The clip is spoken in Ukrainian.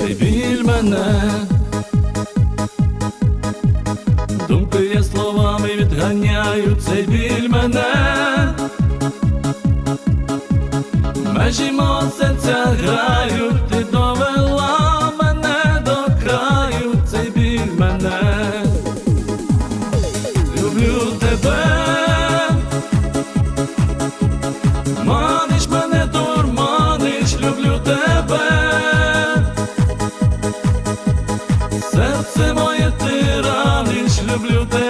цей біль мене, думки я словами відганяю, цей біль мене, межі мого серця грають, ти довела мене до краю, цей біль мене, люблю тебе. серце моє ти раниш, люблю тебе.